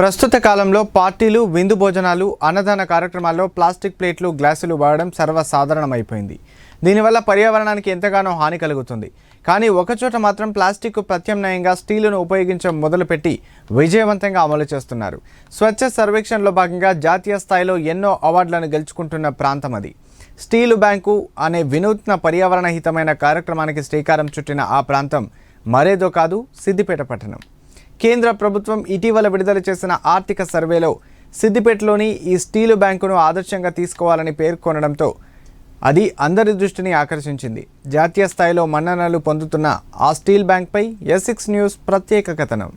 ప్రస్తుత కాలంలో పార్టీలు విందు భోజనాలు అన్నదాన కార్యక్రమాల్లో ప్లాస్టిక్ ప్లేట్లు గ్లాసులు వాడడం సర్వసాధారణమైపోయింది. దీనివల్ల పర్యావరణానికి ఎంతగానో హాని కలుగుతుంది. కానీ ఒకచోట మాత్రం ప్లాస్టిక్ ప్రత్యామ్నాయంగా స్టీలును ఉపయోగించడం మొదలుపెట్టి విజయవంతంగా అమలు చేస్తున్నారు. స్వచ్ఛ సర్వేక్షణలో భాగంగా జాతీయ స్థాయిలో ఎన్నో అవార్డులను గెలుచుకుంటున్న ప్రాంతం అది. స్టీలు బ్యాంకు అనే వినూత్న పర్యావరణ హితమైన కార్యక్రమానికి శ్రీకారం చుట్టిన ఆ ప్రాంతం మరేదో కాదు సిద్దిపేట పట్టణం. కేంద్ర ప్రభుత్వం ఇటీవల విడుదల చేసిన ఆర్థిక సర్వేలో సిద్దిపేటలోని ఈ స్టీలు బ్యాంకును ఆదర్శంగా తీసుకోవాలని పేర్కొనడంతో అది అందరి దృష్టిని ఆకర్షించింది. జాతీయ స్థాయిలో మన్ననలు పొందుతున్న ఆ స్టీల్ బ్యాంక్పై ఎస్ న్యూస్ ప్రత్యేక కథనం.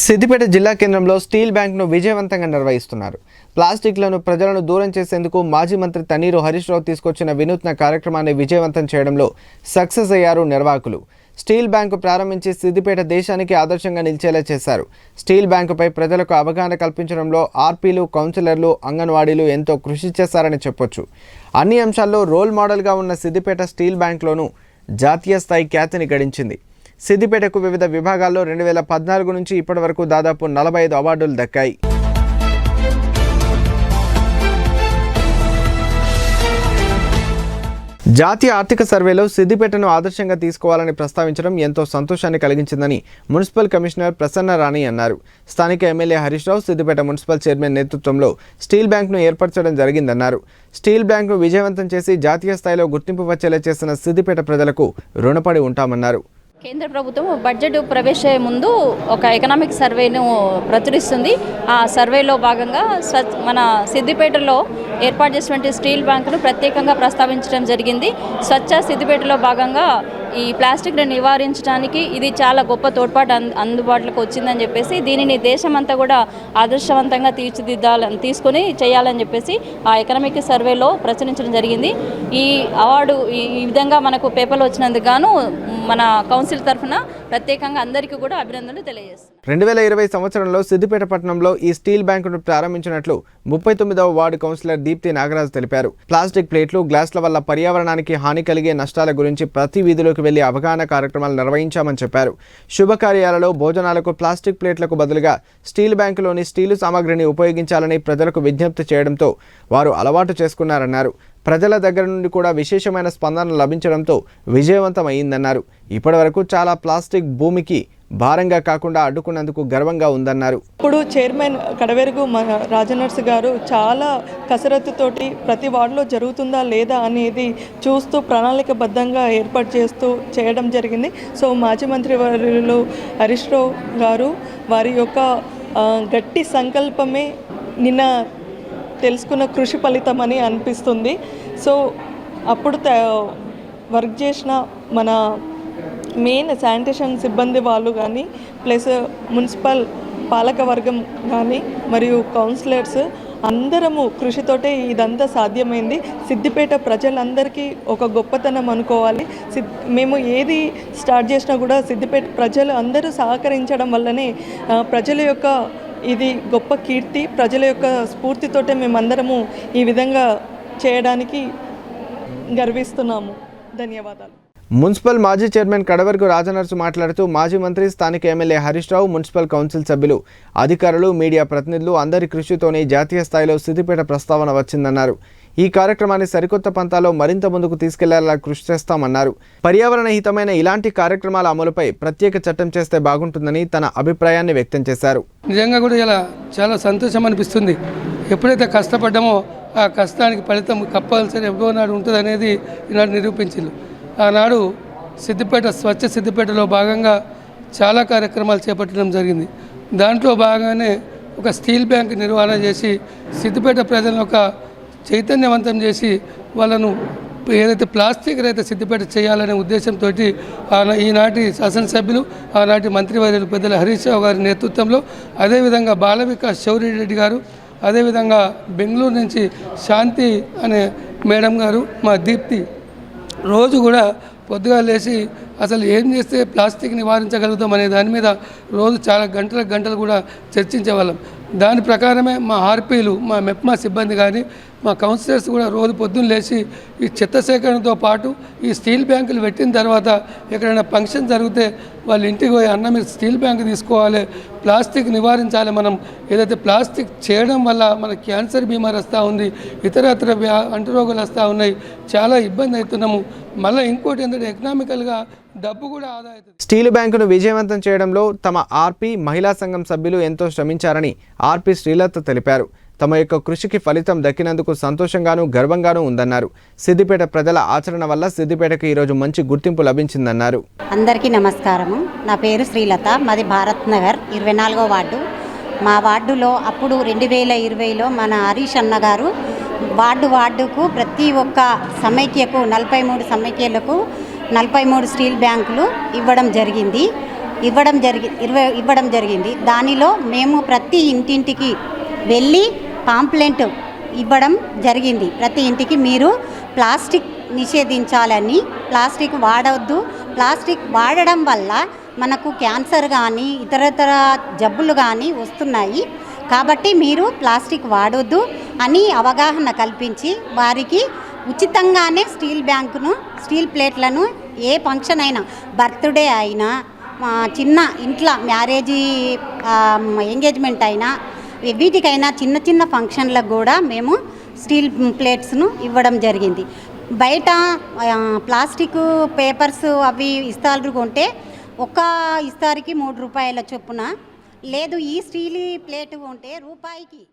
సిద్దిపేట జిల్లా కేంద్రంలో స్టీల్ బ్యాంక్ను విజయవంతంగా నిర్వహిస్తున్నారు. ప్లాస్టిక్లను ప్రజలను దూరం చేసేందుకు మాజీ మంత్రి తన్నీరు హరీష్ రావు తీసుకొచ్చిన వినూత్న కార్యక్రమాన్ని విజయవంతం చేయడంలో సక్సెస్ అయ్యారు నిర్వాహకులు. స్టీల్ బ్యాంకు ప్రారంభించి సిద్దిపేట దేశానికి ఆదర్శంగా నిలిచేలా చేశారు. స్టీల్ బ్యాంకుపై ప్రజలకు అవగాహన కల్పించడంలో ఆర్పీలు కౌన్సిలర్లు అంగన్వాడీలు ఎంతో కృషి చేశారని చెప్పొచ్చు. అన్ని అంశాల్లో రోల్ మోడల్గా ఉన్న సిద్దిపేట స్టీల్ బ్యాంక్లోనూ జాతీయ స్థాయి ఖ్యాతిని గడించింది. సిద్దిపేటకు వివిధ విభాగాల్లో రెండు వేల పద్నాలుగు నుంచి ఇప్పటి వరకు దాదాపు నలభై ఐదు అవార్డులు దక్కాయి. జాతీయ ఆర్థిక సర్వేలో సిద్దిపేటను ఆదర్శంగా తీసుకోవాలని ప్రస్తావించడం ఎంతో సంతోషాన్ని కలిగించిందని మున్సిపల్ కమిషనర్ ప్రసన్న రాణి అన్నారు. స్థానిక MLA Harish Rao Siddipet municipal chairman నేతృత్వంలో స్టీల్ బ్యాంక్ను ఏర్పరచడం జరిగిందన్నారు. స్టీల్ బ్యాంక్ను విజయవంతం చేసి జాతీయ స్థాయిలో గుర్తింపు వచ్చేలా చేసిన సిద్దిపేట ప్రజలకు రుణపడి ఉంటామన్నారు. కేంద్ర ప్రభుత్వం బడ్జెట్ ప్రవేశ ముందు ఒక ఎకనామిక్ సర్వేను ప్రచురిస్తుంది. ఆ సర్వేలో భాగంగా మన సిద్దిపేటలో ఏర్పాటు చేసినటువంటి స్టీల్ బ్యాంకును ప్రత్యేకంగా ప్రస్తావించడం జరిగింది. స్వచ్ఛ సిద్దిపేటలో భాగంగా ఈ ప్లాస్టిక్ని నివారించడానికి ఇది చాలా గొప్ప తోడ్పాటు అంద అందుబాటులోకి వచ్చిందని చెప్పేసి దీనిని దేశమంతా కూడా ఆదర్శవంతంగా తీర్చిదిద్దాలని తీసుకొని చేయాలని చెప్పేసి ఆ ఎకనామిక్ సర్వేలో ప్రచురించడం జరిగింది. ఈ అవార్డు ఈ విధంగా మనకు పేపర్లు వచ్చినందుకు గాను మన కౌన్సిల్ తరఫున ప్రత్యేకంగా అందరికీ కూడా అభినందనలు తెలియజేస్తున్నాను. రెండు వేల ఇరవై సంవత్సరంలో సిద్దిపేట పట్టణంలో ఈ స్టీల్ బ్యాంకును ప్రారంభించినట్లు ముప్పై తొమ్మిదవ వార్డు కౌన్సిలర్ దీప్తి నాగరాజ్ తెలిపారు. ప్లాస్టిక్ ప్లేట్లు గ్లాసుల వల్ల పర్యావరణానికి హాని కలిగే నష్టాల గురించి ప్రతి వీధిలోకి వెళ్ళి అవగాహన కార్యక్రమాలు నిర్వహించామని చెప్పారు. శుభకార్యాలలో భోజనాలకు ప్లాస్టిక్ ప్లేట్లకు బదులుగా స్టీల్ బ్యాంకులోని స్టీలు సామాగ్రిని ఉపయోగించాలని ప్రజలకు విజ్ఞప్తి చేయడంతో వారు అలవాటు చేసుకున్నారన్నారు. ప్రజల దగ్గర నుండి కూడా విశేషమైన స్పందన లభించడంతో విజయవంతం అయిందన్నారు ఇప్పటివరకు చాలా ప్లాస్టిక్ భూమికి భారంగా కాకుండా అడ్డుకున్నందుకు గర్వంగా ఉందన్నారు. ఇప్పుడు చైర్మన్ కడవెరుగు రాజనర్స్ గారు చాలా కసరత్తుతోటి ప్రతి వార్డులో జరుగుతుందా లేదా అనేది చూస్తూ ప్రణాళికబద్ధంగా ఏర్పాటు చేస్తూ చేయడం జరిగింది. సో మాజీ మంత్రి వర్యులు హరీష్ రావు గారు వారి యొక్క గట్టి సంకల్పమే నిన్న తెలుసుకున్న కృషి ఫలితం అని అనిపిస్తుంది. సో అప్పుడు త- వర్క్ చేసిన మన మెయిన్ శానిటేషన్ సిబ్బంది వాళ్ళు కానీ ప్లస్ మున్సిపల్ పాలక వర్గం కానీ మరియు కౌన్సిలర్స్ అందరము కృషితోటే ఇదంతా సాధ్యమైంది. సిద్దిపేట ప్రజలందరికీ ఒక గొప్పతనం అనుకోవాలి. సిద్ మేము ఏది స్టార్ట్ చేసినా కూడా సిద్దిపేట ప్రజలు అందరూ సహకరించడం వల్లనే ప్రజల యొక్క ఇది గొప్ప కీర్తి. ప్రజల యొక్క స్ఫూర్తితోటే మేమందరము ఈ విధంగా చేయడానికి గర్విస్తున్నాము. ధన్యవాదాలు. మున్సిపల్ మాజీ చైర్మన్ కడవరకు రాజనర్సు మాట్లాడుతూ మాజీ మంత్రి స్థానిక MLA Harish Rao municipal council సభ్యులు అధికారులు మీడియా ప్రతినిధులు అందరి కృషితోనే జాతీయ స్థాయిలో సిద్దిపేట ప్రస్తావన వచ్చిందన్నారు. ఈ కార్యక్రమాన్ని సరికొత్త పంతాలో మరింత ముందుకు తీసుకెళ్ళేలా కృషి చేస్తామన్నారు. పర్యావరణ హితమైన ఇలాంటి కార్యక్రమాల అమలుపై ప్రత్యేక చట్టం చేస్తే బాగుంటుందని తన అభిప్రాయాన్ని వ్యక్తం చేశారు. నిజంగా కూడా ఇలా చాలా సంతోషం అనిపిస్తుంది. ఎప్పుడైతే కష్టపడ్డామో ఆ కష్టానికి ఫలితం కప్పాల్సిన ఎవరో నాడు ఉంటుంది అనేది ఈనాడు నిరూపించింది. ఆనాడు సిద్దిపేట స్వచ్ఛ సిద్దిపేటలో భాగంగా చాలా కార్యక్రమాలు చేపట్టడం జరిగింది. దాంట్లో భాగంగానే ఒక స్టీల్ బ్యాంక్ నిర్వహణ చేసి సిద్దిపేట ప్రజలను ఒక చైతన్యవంతం చేసి వాళ్ళను ఏదైతే ప్లాస్టిక్ రైతే సిద్దిపేట చేయాలనే ఉద్దేశంతో ఈనాటి శాసనసభ్యులు ఆనాటి మంత్రివర్యులు పెద్దల హరీష్ రావు గారి నేతృత్వంలో అదేవిధంగా బాలవికాస్ శౌరిరెడ్డి రెడ్డి గారు అదేవిధంగా బెంగళూరు నుంచి శాంతి అనే మేడం గారు మా దీప్తి రోజు కూడా పొద్దుగా లేచి అసలు ఏం చేస్తే ప్లాస్టిక్ నివారించగలుగుతాం అనే దాని మీద రోజు చాలా గంటల గంటలు కూడా చర్చించేవాళ్ళం. దాని ప్రకారమే మా ఆర్పీలు మా మెప్మా సిబ్బంది కానీ మా కౌన్సిలర్స్ కూడా రోజు పొద్దున్న లేచి ఈ చెత్త సేకరణతో పాటు ఈ స్టీల్ బ్యాంకులు పెట్టిన తర్వాత ఎక్కడైనా ఫంక్షన్ జరిగితే వాళ్ళ ఇంటికి పోయి అన్న మీరు స్టీల్ బ్యాంక్ తీసుకోవాలి ప్లాస్టిక్ నివారించాలి మనం. ఏదైతే ప్లాస్టిక్ చేయడం వల్ల మన క్యాన్సర్ బీమార్ వస్తూ ఉంది ఇతరత్ర వ్యా అంటురోగాలు వస్తూ ఉన్నాయి చాలా ఇబ్బంది అవుతున్నాము. మళ్ళీ ఇంకోటి ఏంటంటే ఎకనామికల్గా డబ్బు కూడా ఆదా అవుతుంది స్టీలు బ్యాంకును విజయవంతం చేయడంలో తమ ఆర్పి మహిళా సంఘం సభ్యులు ఎంతో శ్రమించారని ఆర్పి శ్రీలత తెలిపారు. తమ యొక్క కృషికి ఫలితం దక్కినందుకు సంతోషంగాను గర్వంగానూ ఉందన్నారు. సిద్దిపేట ప్రజల ఆచరణ వల్ల సిద్దిపేటకు ఈరోజు మంచి గుర్తింపు లభించిందన్నారు. అందరికీ నమస్కారము. నా పేరు శ్రీలత. మాది భారత్ నగర్ ఇరవై నాలుగో వార్డు. మా వార్డులో అప్పుడు రెండు వేల ఇరవైలో మన హరీష్ అన్న గారు వార్డు వార్డుకు ప్రతి ఒక్క సమైక్యకు నలభై మూడు సమైక్యలకు నలభై మూడు స్టీల్ బ్యాంకులు ఇవ్వడం జరిగింది. ఇవ్వడం జరిగి ఇరవై ఇవ్వడం జరిగింది. దానిలో మేము ప్రతి ఇంటింటికి వెళ్ళి పాంప్లెంట్ ఇవ్వడం జరిగింది. ప్రతి ఇంటికి మీరు ప్లాస్టిక్ నిషేధించాలని ప్లాస్టిక్ వాడవద్దు ప్లాస్టిక్ వాడడం వల్ల మనకు క్యాన్సర్ కానీ ఇతరతర జబ్బులు కానీ వస్తున్నాయి. కాబట్టి మీరు ప్లాస్టిక్ వాడొద్దు అని అవగాహన కల్పించి వారికి ఉచితంగానే స్టీల్ బ్యాంకును స్టీల్ ప్లేట్లను ఏ ఫంక్షన్ అయినా బర్త్డే అయినా మా చిన్న ఇంట్లో మ్యారేజీ ఎంగేజ్మెంట్ అయినా వీటికైనా చిన్న చిన్న ఫంక్షన్లకు కూడా మేము స్టీల్ ప్లేట్స్ను ఇవ్వడం జరిగింది. బయట ప్లాస్టిక్ పేపర్స్ అవి ఇస్తారు కొంటే ఒక ఇస్తారికి మూడు రూపాయల చొప్పున లేదు ఈ స్టీల్ ప్లేట్ ఉంటే రూపాయికి